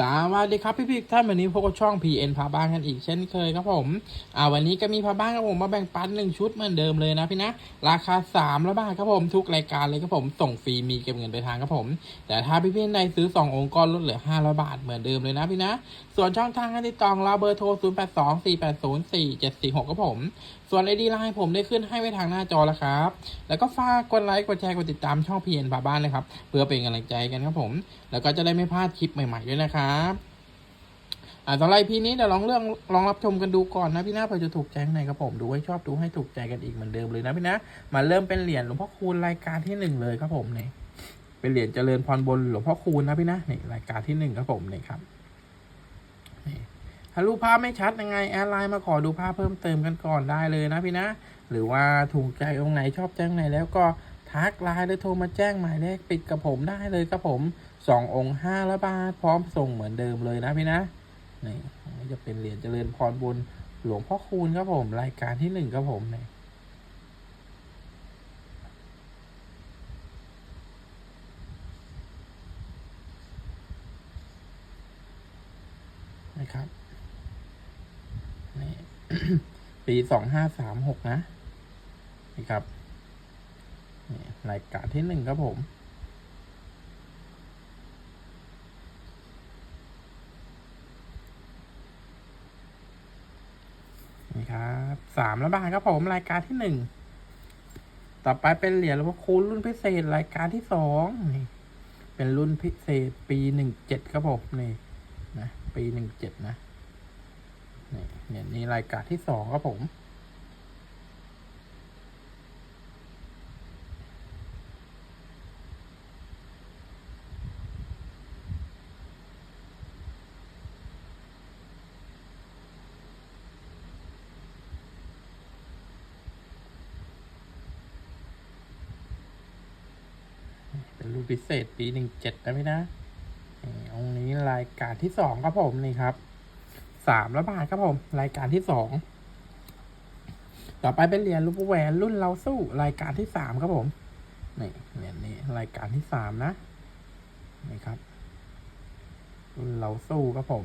สวัสดีครับพี่ๆท่านวันนี้พวกบช่อง PN พาบ้านกันอีกเช่นเคยครับผมอ่าวันนี้ก็มีพาบ้านครับผมมาแบ่งปันหนึ่งชุดเหมือนเดิมเลยนะพี่นะราคา3ามร้อบาทครับผมทุกรายการเลยครับผมส่งฟรีมีเก็บเงินไปทางครับผม แต่ถ้าพี่ๆในซื้อ 2 องค์ก็ลดเหลือ500บาทเหมือนเดิมเลยนะพี่นะ ส่วนช่องทางการติดต่อเราเบอร์โทร 0 8 2 4 8 0 4 7 4 6ครับผมส่วนไอดีไลน์ผมได้ขึ้นให้ไว้ทางหน้าจอแล้วครับ แล้วก็ฝากกดไลค์กดแชร์กดติดตามช่อง PN พาบ้านนะครับ เพื่อเป็นกำลังใจกันครับผม แล้วก็จะได้ไม่พลาดคลิปใหม่ๆด้วยนะครับอ่าสำหรับพี่นี้เดี๋ยวลองเรื่องลองรับชมกันดูก่อนนะพี่นะเผื่อจะถูกใจข้งในครับผมดูให้ชอบดูให้ถูกใจกันอีกเหมือนเดิมเลยนะพี่นะมาเริ่มเป็นเหรียญหลวงพ่อคูณรายการที่หนึ่งเลยครับผมเนี่ยเป็นเหรียญเจริญพรบนหลวงพ่อคูณนะพี่นะนี่รายการที่หนึ่งครับผมเนี่ยครับ ถ้ารูปภาพไม่ชัดยังไงแอดไลน์มาขอดูภาพเพิ่มเติมกันก่อนได้เลยนะพี่นะ หรือว่าถูกใจองค์ไหนชอบแจ้งไหนแล้วก็ทักไลน์หรือโทรมาแจ้งหมายเลขปิดกับผมได้เลยครับผมสององค์ห้าละบาทพร้อมส่งเหมือนเดิมเลยนะพี่นะนี่นี่จะเป็นเหรียญเจริญพรบนหลวงพ่อคูณครับผมรายการที่หนึ่งครับผมนี่นะครับนี่ ปีสองห้าสามหกนะนี่ครับรายการที่หนึ่งครับผมนี่ครับสามละบาทครับผมรายการที่หนึ่งต่อไปเป็นเหรียญหลวงคูณรุ่นพิเศษรายการที่สองนี่เป็นรุ่นพิเศษปีหนึ่งเจ็ดครับผมนี่นะปีหนึ่งเจ็ดนะ เนี่ยนี่รายการที่สองครับผม เป็นรูปพิเศษปีหนึ่งเจ็ดนะพี่นะองนี้รายการที่สองครับผมนี่ครับ สามละบาทครับผม รายการที่สองต่อไปเป็นเหรียญลูกแหวนรุ่นเราสู้รายการที่สามครับผมนี่เหรียญนี้รายการที่สามนะนี่ครับรุ่นเราสู้ครับผม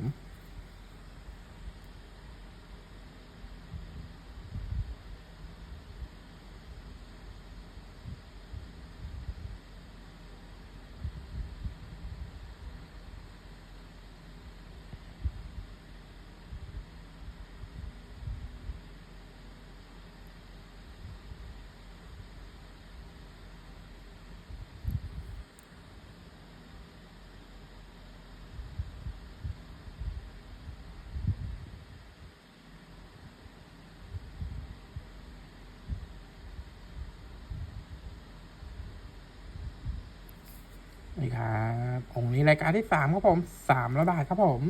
นี่ครับองค์นี้รายการที่สามครับผมสามละบาทครับผม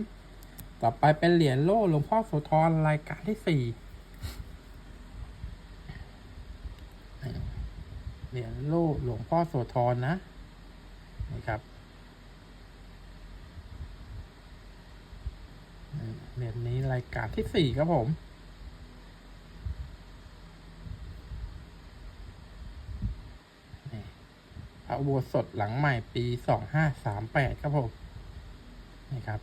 ต่อไปเป็นเหรียญโล่หลวงพ่อโสธรรายการที่สี่เหรียญโล่หลวงพ่อโสธรนะนี่ครับเหรียญนี้รายการที่สี่ครับผม ระอุโบสถหลังใหม่ปีสองห้าสามแปดครับผมนี่ครับ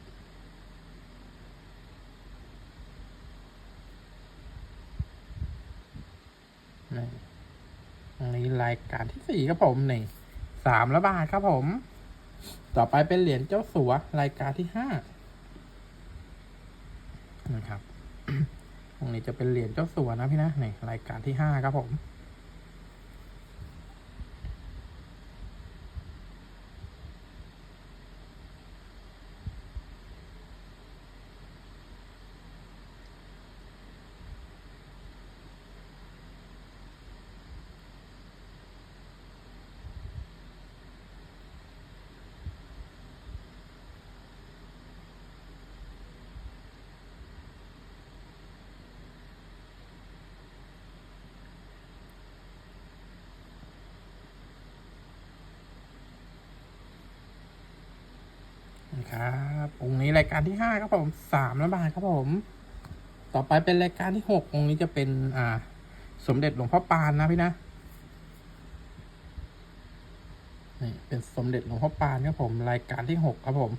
นี่อันนี้รายการที่สี่ครับผมนี่สามละบาทครับผม ต่อไปเป็นเหรียญเจ้าสัว รายการที่ห้านะครับ ตรงนี้จะเป็นเหรียญเจ้าสัวนะพี่นะนี่รายการที่ห้าครับผม นะครับองค์นี้ราย การที่ห้าครับผมสามละบาทครับผม ต่อไปเป็นรายการที่หกองค์นี้จะเป็นอ่า สมเด็จหลวงพ่อปานนะพี่นะนี่เป็นสมเด็จหลวงพ่อปานครับผม รายการที่หกครับผม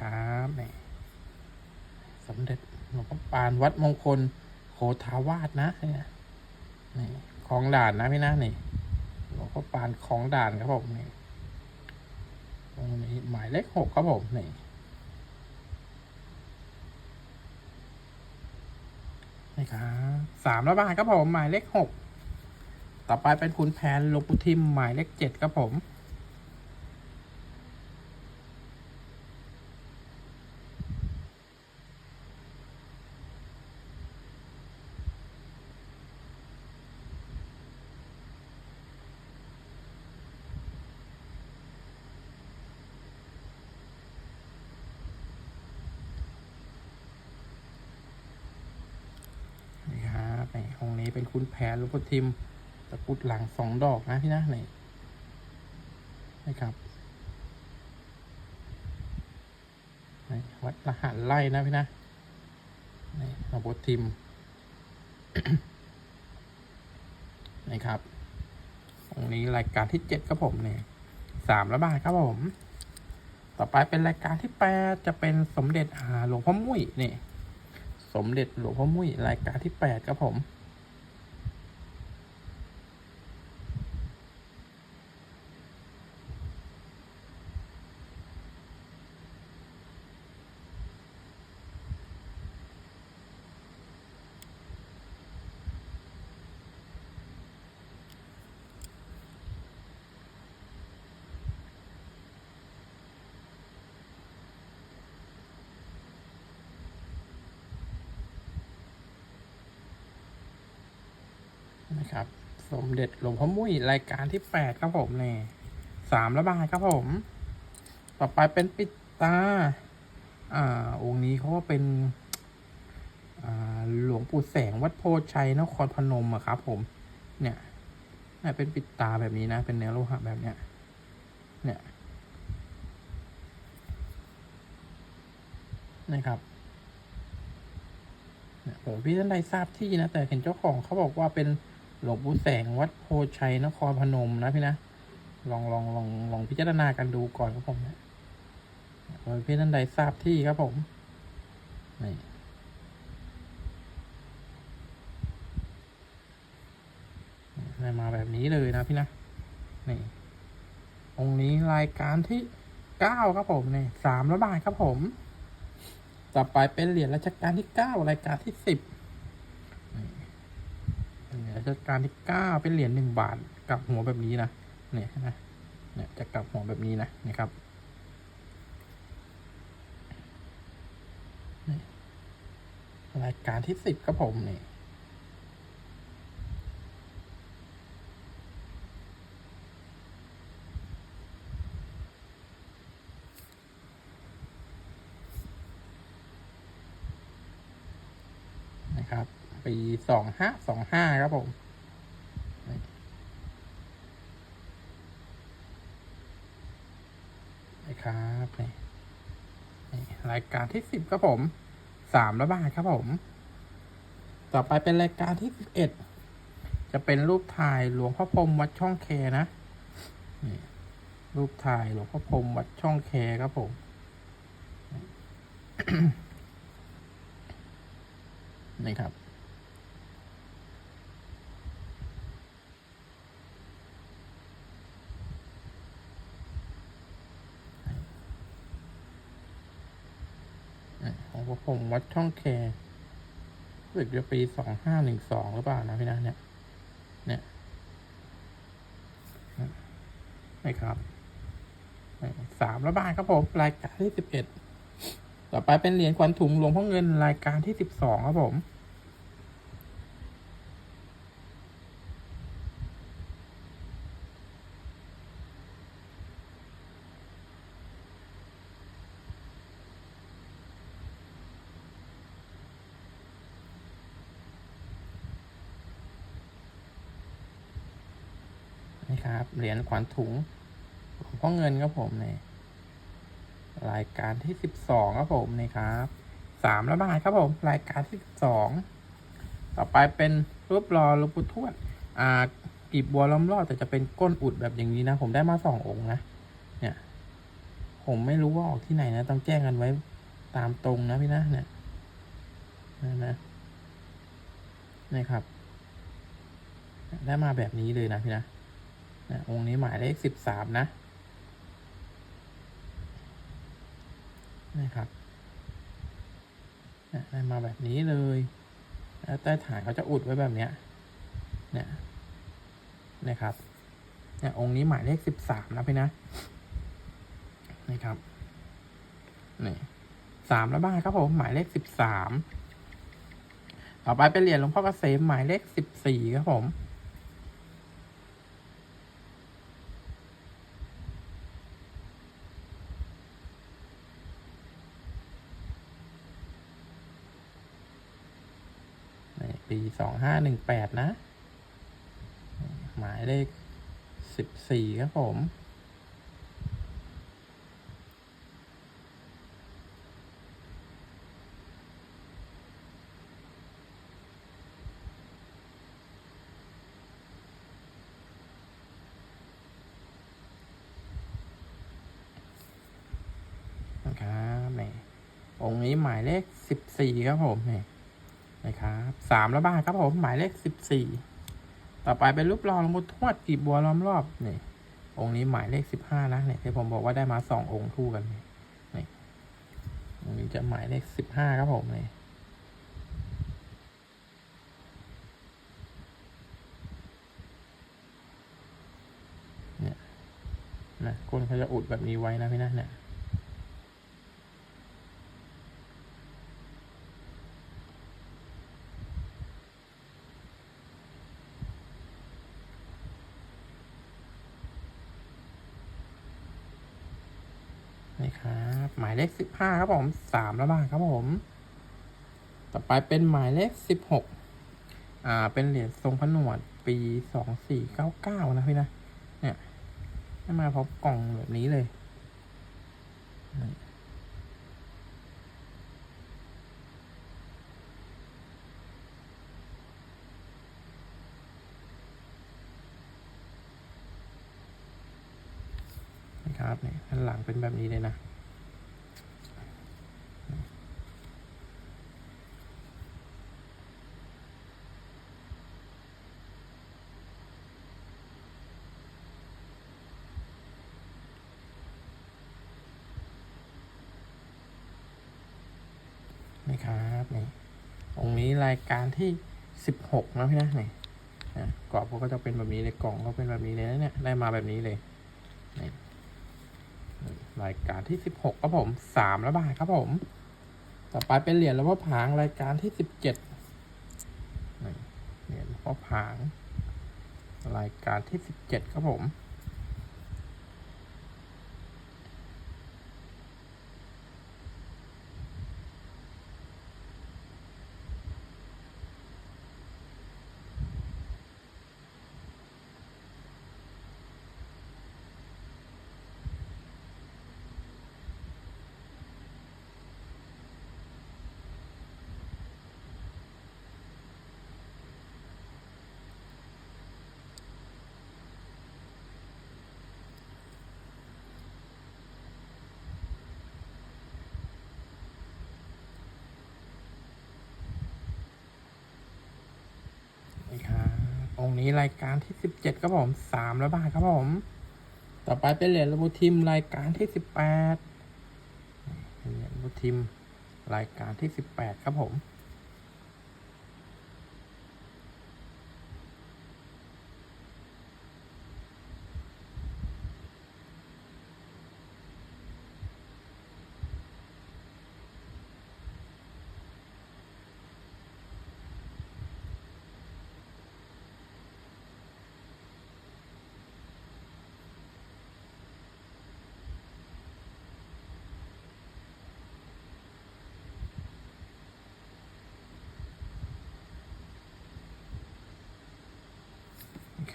ครับนี่สมเด็จหลวงพ่อปาน วัดมงคลโคทาวาสนะเนี่ยนี่ของด่านนะพี่นะนี่หลวงพ่อปานของด่านครับผมนี่ตรงนี้หมายเลขหกครับผมนี่นี่ครับสามระบาทครับผมหมายเลขหกต่อไปเป็นคุณแผนหลวงปู่ทิมหมายเลขเจ็ดครับผม นี่ครับนี่องค์นี้เป็นคุณแผน หลวงพ่อทิมตะกุดหลังสองดอกนะพี่นะนี่นี่ครับนี่วัดละหันไล่นะพี่นะนี่หลวงพ่อทิมนี่ครับองนี้รายการที่เจ็ดครับผมเนี่ยสามละบาทครับผม ต่อไปเป็นรายการที่แปดจะเป็นสมเด็จอ่าหลวงพ่อมุ้ยนี่สมเด็จหลวงพ่อมุ้ยรายการที่แปดครับผม นะครับ สมเด็จหลวงพ่อมุ้ยรายการที่แปดครับผมเนี่ยสามระบายครับผม ต่อไปเป็นปิดตา อ่า องค์นี้เขาก็เป็น อ่า หลวงปู่แสงวัดโพชัยนครพนมอะครับผม เนี่ยเนี่ยเป็นปิดตาแบบนี้นะ เป็นเนื้อโลหะแบบเนี้ย เนี่ยนะครับเนี่ยผมพี่ท่านใดทราบที่นะ แต่เห็นเจ้าของเขาบอกว่าเป็น หลวงปู่แสงวัดโพชัยนครพนมนะพี่นะลองลองลองลองพิจารณากันดูก่อนครับผมนะเผื่อพี่ท่านใดทราบที่ครับผมนี่ได้มาแบบนี้เลยนะพี่นะนี่องค์นี้รายการที่เก้าครับผมนี่สามร้อยบาทครับผม ต่อไปเป็นเหรียญรัชกาลที่เก้ารายการที่สิบ รัชกาลที่เก้าเป็นเหรียญหนึ่งบาทกลับหัวแบบนี้นะเนี่ยนะเนี่ยจะกลับหัวแบบนี้นะนะครับรายการที่สิบครับผมนี่นะครับ ปีสองห้าสองห้าครับผม นะครับนี่รายการที่สิบครับผมสามระบาทครับผม ต่อไปเป็นรายการที่สิบเอ็ดจะเป็นรูปถ่ายหลวงพ่อพรมวัดช่องแคนะนี่รูปถ่ายหลวงพ่อพรมวัดช่องแคครับผมนี่ครับ อะ ของผมวัดช่องแครู้สึกจะปีสองห้าหนึ่งสองหรือเปล่านะพี่นะเนี่ย เนี่ยไม่ครับสามระบาทครับผม รายการที่สิบเอ็ดต่อไปเป็นเหรียญควันถุงหลวงพ่อเงินรายการที่สิบสองครับผม ครับ เหรียญขวัญถุงหลวงพ่อเงินครับผมเนี่รายการที่สิบสองครับผมนี่ครับสามระบาทครับผม รายการที่สิบสองต่อไปเป็นรูปรอหลวงปู่ทวดอ่ากีบบัวล้อมรอบแต่จะเป็นก้นอุดแบบอย่างนี้นะ ผมได้มาสององค์นะเนี่ย ผมไม่รู้ว่าออกที่ไหนนะ ต้องแจ้งกันไว้ตามตรงนะพี่นะเนี่ยนะนะนี่ครับ ได้มาแบบนี้เลยนะพี่นะ นะองค์นี้หมายเลขสิบสามนะนี่ครับนะได้มาแบบนี้เลยแล้วใต้ฐานเขาจะอุดไว้แบบเนี้ยเนี่ยนะครับเนี่ยองค์นี้หมายเลขสิบสามนะพี่นะนี่ครับนี่สามแล้วบ้างครับผมหมายเลขสิบสามต่อไปเป็นเหรียญหลวงพ่อเกษมหมายเลขสิบสี่ครับผม นี่ปี สองห้าหนึ่งแปดนะ หมายเลขสิบสี่ครับผมนะครับนี่องค์นี้หมายเลขสิบสี่ครับผมนี่ นะครับสามระบาทครับผมหมายเลขสิบสี่ต่อไปเป็นรูปหล่อหลวงปู่ทวดกีบบัวล้อมรอบนี่องค์นี้หมายเลขสิบห้านะเนี่ยที่ผมบอกว่าได้มาสององค์คู่กันนี่นี่องค์นี้จะหมายเลขสิบห้าครับผมนี่นี่นะคนเขาจะอุดแบบนี้ไว้นะพี่นะเนี่ย ครับ หมายเลขสิบห้าครับผมสามละบ้างครับผม ต่อไปเป็นหมายเลขสิบหกอ่า เป็นเหรียญทรงผนวดปีสองสี่เก้าเก้านะพี่นะ เนี่ยให้มาพร้อมกล่องแบบนี้เลยนี่นะครับ เป็นแบบนี้เลยนะ นี่ครับนี่องค์นี้รายการที่สิบหกนะพี่นะนี่กรอบก็จะเป็นแบบนี้เลยกล่องก็เป็นแบบนี้เลยนะเนี่ยได้มาแบบนี้เลยนี่ รายการที่สิบหกครับผมสามแล้วบาทครับผม ต่อไปเป็นเหรียญแลวงพ่อผางรายการที่สิบเจ็ดเหรียญหลวงพ่อผาง รายการที่สิบเจ็ดครับผม นี่ครับ องค์นี้รายการที่สิบเจ็ดครับผมสามร้อยบาทครับผม ต่อไปเป็นเหรียญลูทิมรายการที่สิบแปดเหรียญลูทิมรายการที่สิบแปดครับผม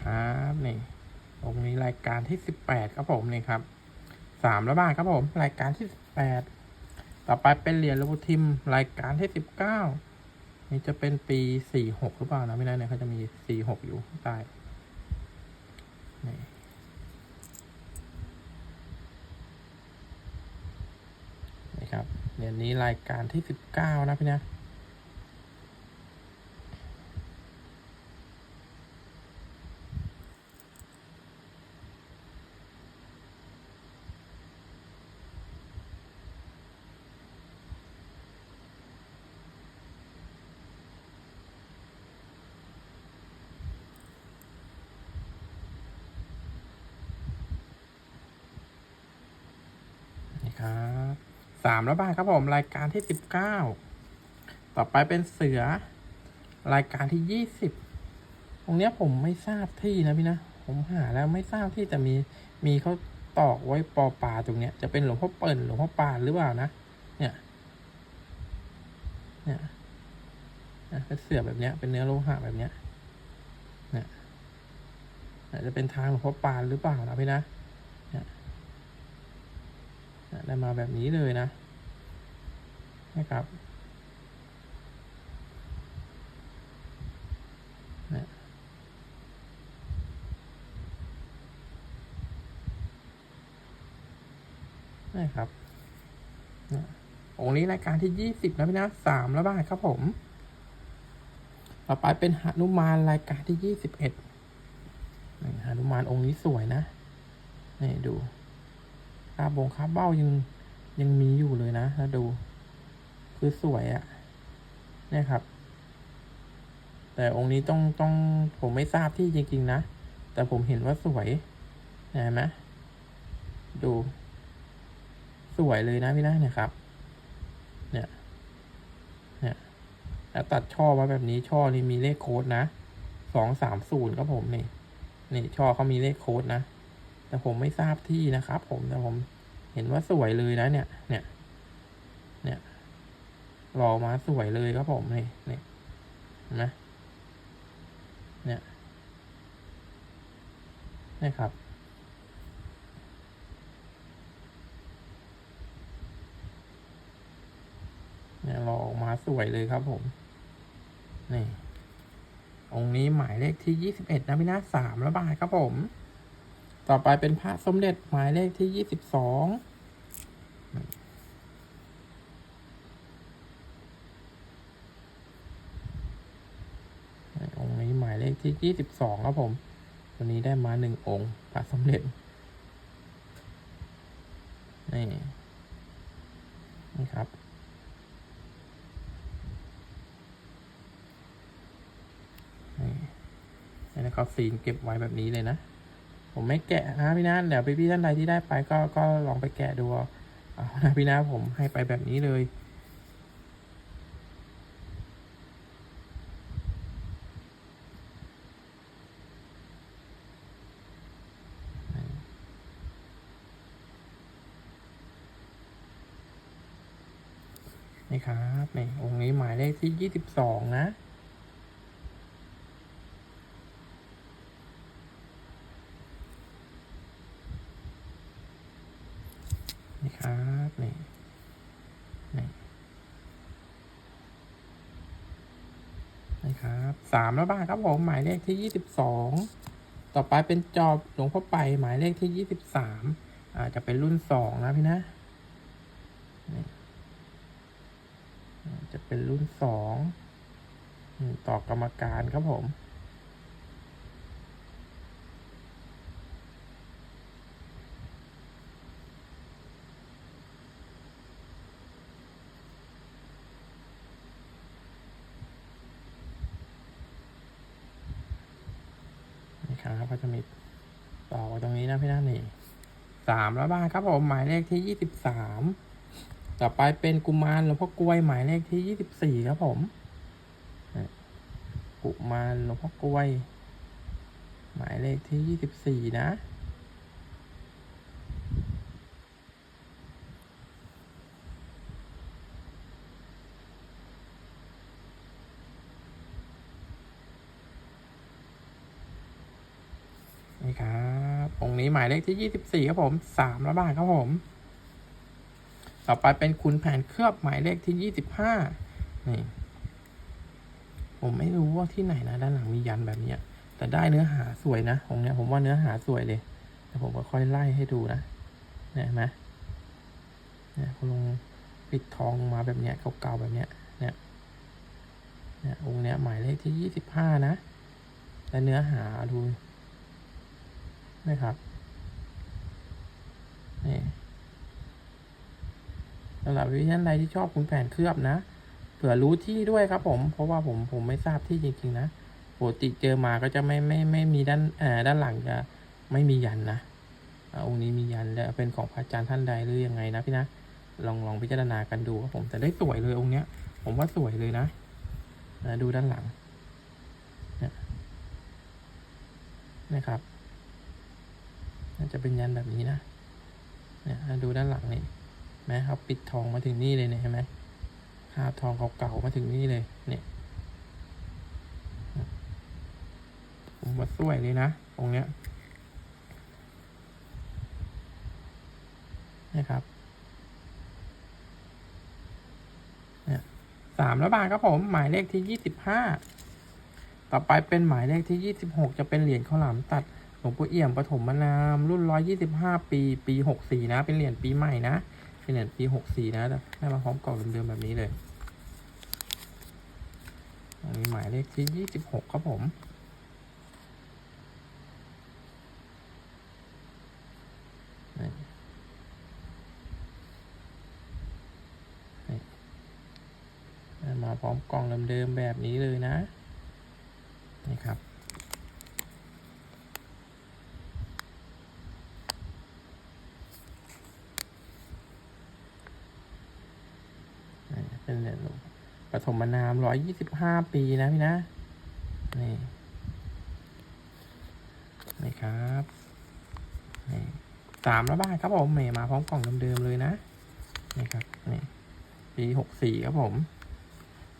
ครับนี่องค์นี้รายการที่สิบแปดครับผมนี่ครับสามแล้วบ้างครับผม รายการที่สิบแปดต่อไปเป็นเหรียญลูทิมรายการที่สิบเก้านี่จะเป็นปีสี่หกหรือเปล่านะไม่แน่เนี่ยเขาจะมีสี่หกอยู่ข้างใต้นี่อับเรียนนี้รายการที่สิบเก้านะพี่นะ นี่ครับสามแล้วบ้างครับผม รายการที่สิบเก้าต่อไปเป็นเสือ รายการที่ยี่สิบตรงเนี้ยผมไม่ทราบที่นะพี่นะ ผมหาแล้วไม่ทราบที่แต่มีมีเขาตอกไว้ปอปลาตรงเนี้ย จะเป็นหลวงพ่อเปิ่นหลวงพ่อปานหรือเปล่านะ เนี่ย เนี่ยนะเป็นเสือแบบเนี้ย เป็นเนื้อโลหะแบบเนี้ย เนี่ยอาจจะเป็นทางหลวงพ่อปานหรือเปล่านะพี่นะเนี่ยได้มาแบบนี้เลยนะ นะครับนี่ยนะครับนี่ยองค์นี้รายการที่ยี่สิบนะพี่นะสามแล้วบ้างครับผม ต่อไปเป็นหนุมานรายการที่ยี่สิบเอ็ดหนุมานองค์นี้สวยนะนี่ดูคาบงคาเบ้ายังยังมีอยู่เลยนะแล้วดู คือสวยอะ่ะเนี่ยครับ แต่องค์นี้ต้องต้องผมไม่ทราบที่จริง ๆ นะ แต่ผมเห็นว่าสวยเห็นไหมดู สวยเลยนะพี่นะเนี่ยครับ เนี่ย เนี่ย แล้วตัดช่อมาแบบนี้ช่อนี้มีเลขโค้ดนะสองสามศูนย์ครับผมนี่ นี่ช่อเขามีเลขโค้ดนะ แต่ผมไม่ทราบที่นะครับ ผมแต่ผมเห็นว่าสวยเลยนะเนี่ย เนี่ย รอมาสวยเลยครับผมนี่นี่นไหมเนี่ยนี่ครับ เนี่ยรอออกมาสวยเลยครับผม นี่ องค์นี้หมายเลขที่ยี่สิบเอ็ดนะพี่นาสามแล้วบาทครับผม ต่อไปเป็นพระสมเด็จหมายเลขที่ยี่สิบสององค์นี้หมายเลข ที่ยี่สิบสองครับผม วันนี้ได้มาหนึ่งองค์พระสมเด็จ นี่ นี่ครับ นี่นะครับซีนเก็บไว้แบบนี้เลยนะ ผมไม่แกะนะพี่นะเดี๋ยวพี่ๆท่านใดที่ได้ไปก็ก็ลองไปแกะดูเอานะพี่นะผมให้ไปแบบนี้เลย นี่ครับนี่องค์นี้หมายเลขที่ยี่สิบสองนะ นี่ครับนี่นี่ครับสามแล้วบ้างครับผมหมายเลขที่ยี่สิบสองต่อไปเป็นจอบหลวงพ่อไปหมายเลขที่ยี่สิบสามอาจจะเป็นรุ่นสองนะพี่นะนี่อ่าจะเป็น รุ่นสองต่อกรรมการครับผม นี่ครับก็จะมีต่อตรงนี้นะพี่นานี่สามแล้วบ้างครับผม หมายเลขที่ยี่สิบสาม ต่อไปเป็นกุมารหลวงพ่อกล้วยหมายเลขที่ยี่สิบสี่ครับผมกุมารหลวงพ่อกล้วย หมายเลขที่ยี่สิบสี่นะ นี่ครับองค์นี้หมายเลขที่ยี่สิบสี่ครับผมสามล้วบ้างครับผม ต่อไปเป็นคุณแผนเคลือบหมายเลขที่ยี่สิบห้านี่ผมไม่รู้ว่าที่ไหนนะด้านหลังมียันแบบเนี้ย แต่ได้เนื้อหาสวยนะองเนี้ยผมว่าเนื้อหาสวยเลยแต่ผมก็ค่อยไล่ให้ดูนะเนี่ยเห็นไหมเนี่ยคุณลุงปิดทองมาแบบเนี้ยเก่าๆแบบเนี้ยเนี่ยเนี่ยองค์เนี้ยหมายเลขที่ยี่สิบห้านะและเนื้อหาดูนะครับนี่ สำหรับวิท่านใดที่ชอบคุณแผนเคลือบนะ เผื่อรู้ที่ด้วยครับผม เพราะว่าผมผมไม่ทราบที่จริง ๆ นะปกติเจอมาก็จะไม่ไม่ไม่มีด้านเอ่อด้านหลังจะไม่มียันนะอาองค์นี้มียันจะเป็นของพระอาจารย์ท่านใดหรือยังไงนะพี่นะ ลองลองพิจารณากันดูครับผมแต่ได้สวยเลยองค์เนี้ย ผมว่าสวยเลยนะนะดูด้านหลังเนี่ยนะครับน่าจะเป็นยันแบบนี้นะเนี่ยดูด้านหลังนี่ แม้ครับปิดทองมาถึงนี่เลยเนี่ยเห็นไหมคาบทองเก่าๆมาถึงนี่เลย เนี่ยผมว่าสวยเลยนะตรงเนี้ยนะครับเนี่ยสามแล้วบาทครับผม หมายเลขที่ยี่สิบห้าต่อไปเป็นหมายเลขที่ยี่สิบหกจะเป็นเหรียญข้าวหลามตัดหลวงปู่เอี่ยมปฐมนาม รุ่นร้อยยี่สิบห้าปี ปีหกสี่นะ เป็นเหรียญปีใหม่นะ เป็นเหรียปีหกสี่นะได้มาพร้อมกล่องเดิมๆแบบนี้เลยอันนี้หมายเลขที่ยี่สิบหกครับผมมาพร้อมกล่องเดิมๆแบบนี้เลยนะ นี่ครับ นี่เป็นเหรียญหลวง ปฐมนามร้อยยี่สิบห้าปีนะพี่นะ นี่ นี่ครับ นี่สามร้อยบาทครับผมเมมาพร้อมกล่องเดิมๆเลยนะ นี่ครับ นี่ ปีหกสี่ครับผม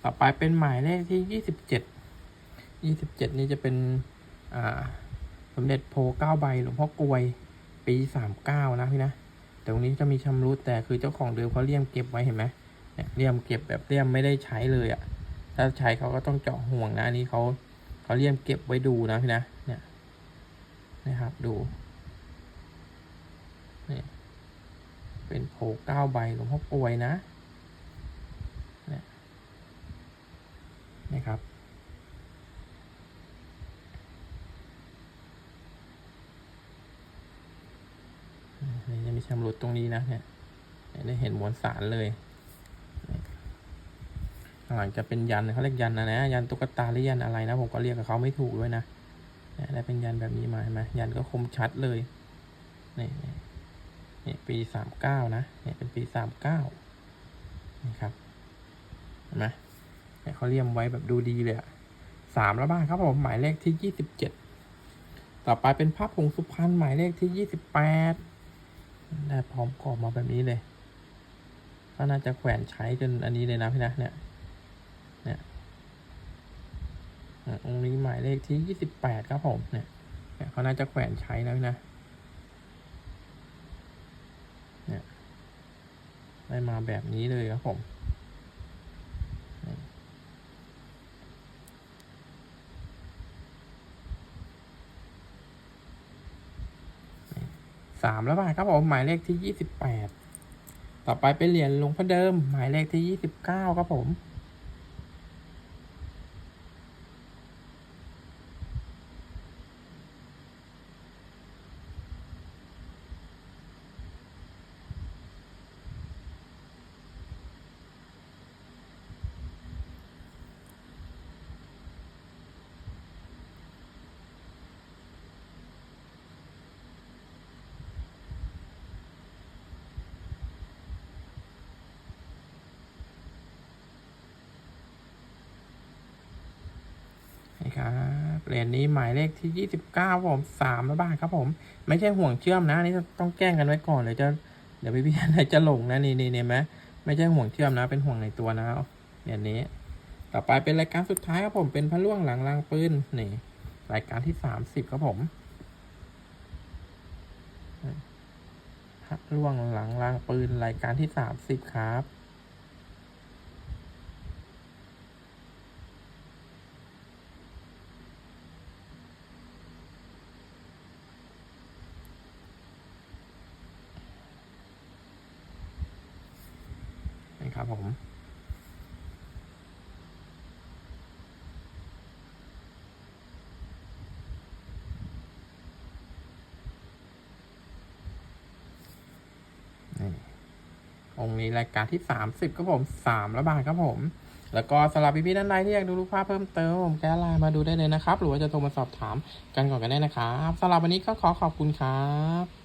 ต่อไปเป็นหมายเลขที่ยี่สิบเจ็ด ยี่สิบเจ็ดนี่จะเป็น อ่า สมเด็จโพเก้าใบหลวงพ่อกลวย ปีสามเก้านะพี่นะแต่ตรงนี้จะมีชำรุดแต่คือเจ้าของเดิมเขาเลี่ยมเก็บไว้เห็นไหม เนี่ยเลี่ยมเก็บแบบเลี่ยมไม่ได้ใช้เลยอะ่ะ ถ้าใช้เขาก็ต้องเจาะห่วงนะอันนี้เขาเขาเลี่ยมเก็บไว้ดูนะพี่นะเนี่ยนะครับดูนี่เป็นโผเก้าใบหลวงพ่อกลวยนะเนี่ยนี่ครับนี่จะมีชำรุดตรงนี้นะเนี่ยเนี่ยได้เห็นมวลสารเลย ข้างหลังจะเป็นยันเขาเรียกยันนะนะยันตุ๊กตาหรือยันอะไรนะ ผมก็เรียกกับเขาไม่ถูกด้วยนะเนี่ยได้เป็นยันแบบนี้มาเห็นไหมยันก็คมชัดเลยนี่นี่นี่ปีสามเก้านะเนี่ยเป็นปีสามเก้านี่ครับเห็นไหมเนี่ยเขาเรียมไว้แบบดูดีเลยอะสามแล้วบ้างครับผมหมายเลขที่ยี่สิบเจ็ดต่อไปเป็นภาพผงสุพรรณหมายเลขที่ยี่สิบแปดได้พร้อมกรอบมาแบบนี้เลยก็น่าจะแขวนใช้จนอันนี้เลยนะพี่นะเนี่ย องค์นี้หมายเลขที่ยี่สิบแปดครับผมเนี่ยเขาน่าจะแขวนใช้นะพี่นะเนี่ยได้มาแบบนี้เลยครับผมสามแล้วบาทครับผมหมายเลขที่ยี่สิบแปดต่อไปเป็นเหรียญหลวงพ่อเดิม หมายเลขที่ยี่สิบเก้าครับผม ครับเหรียญนี้หมายเลขที่ยี่สิบเก้าผมสามร้อยบาทครับผม ไม่ใช่ห่วงเชื่อมนะอันนี่ต้องแกล้งกันไว้ก่อนเดี๋ยวจะเดี๋ยวพี่พี่ๆจะหลงนะนี่นี่เนี่ยไหมไม่ใช่ห่วงเชื่อมนะ เป็นห่วงในตัวนะเหรียญนี้ ต่อไปเป็นรายการสุดท้ายครับผมเป็นพระล่วงหลังรางปืนนี่รายการที่สามสิบครับผมพระล่วงหลังรางปืนรายการที่สามสิบครับ รายการที่สามสิบครับผมสามละบาทครับผม แล้วก็สำหรับพี่ๆท่านใดที่อยากดูรูปภาพเพิ่มเติมผมแกไลน์มาดูได้เลยนะครับ หรือว่าจะโทรมาสอบถามกันก่อนกันได้นะครับสำหรับวันนี้ก็ขอขอบคุณครับ